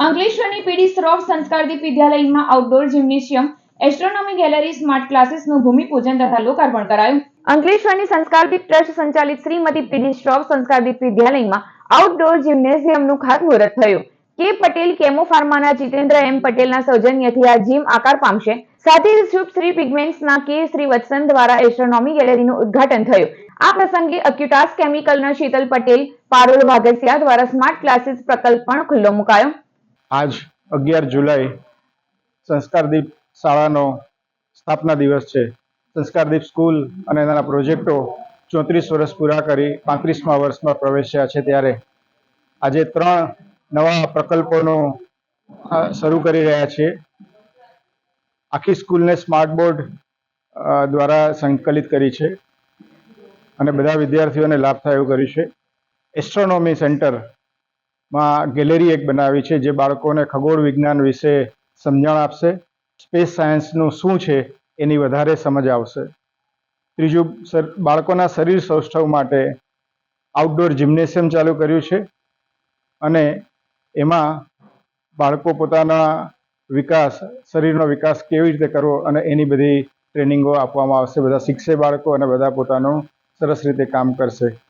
અંકલેશ્વરની પીડી શ્રોફ સંસ્કારદીપ વિદ્યાલયમાં outdoor gymnasium astronomy gallery smart ક્લાસીસનું ભૂમિપૂજન તથા લોકાર્પણ કરાયું. અંકલેશ્વરની સંસ્કારદીપ ટ્રસ્ટ સંચાલિત શ્રીમતી પીડી શ્રોફ સંસ્કારદીપ વિદ્યાલયમાં આઉટડોર જિમ્નેશિયમનું ખાતમુહૂર્ત થયું. કે પટેલ કેમો ફાર્માના જીતેન્દ્ર એમ પટેલના સૌજન્યથી આ જીમ આકાર પામશે. સાથે શુભ શ્રી પિગમેન્ટ્સના કે શ્રી વત્સન દ્વારા એસ્ટ્રોનોમી ગેલેરીનું ઉદ્ઘાટન થયું. આ પ્રસંગે અક્યુટાસ કેમિકલના શીતલ પટેલ, પારુલ વાઘસિયા દ્વારા સ્માર્ટ ક્લાસીસ પ્રકલ્પ પણ ખુલ્લો મુકાયો. આજ અગિયાર જુલાઈ સંસ્કારદીપ શાળાનો સ્થાપના દિવસ છે. સંસ્કારદીપ સ્કૂલ અને એના પ્રોજેક્ટો ચોત્રીસ વર્ષ પૂરા કરી પાંત્રીસમા વર્ષમાં પ્રવેશ્યા છે ત્યારે. આજે ત્રણ નવા પ્રકલ્પોનો શરૂ કરી રહ્યા છીએ. આખી સ્કૂલને સ્માર્ટ બોર્ડ દ્વારા સંકલિત કરી છે અને બધા વિદ્યાર્થીઓને લાભ થાય એવું કર્યું છે. એસ્ટ્રોનોમી સેન્ટર માં ગેલેરી એક બનાવી છે જે બાળકોને ખગોળ વિજ્ઞાન વિશે સમજણ આપશે. સ્પેસ સાયન્સનું શું છે એની વધારે સમજ આવશે. ત્રીજું બાળકોના શરીર સૌષ્ઠવ માટે આઉટડોર જિમ્નેશિયમ ચાલુ કર્યું છે અને એમાં બાળકો પોતાના વિકાસ, શરીરનો વિકાસ કેવી રીતે કરવો અને એની બધી ટ્રેનિંગો આપવામાં આવશે. બધા શીખશે બાળકો અને બધા પોતાનું સરસ રીતે કામ કરશે.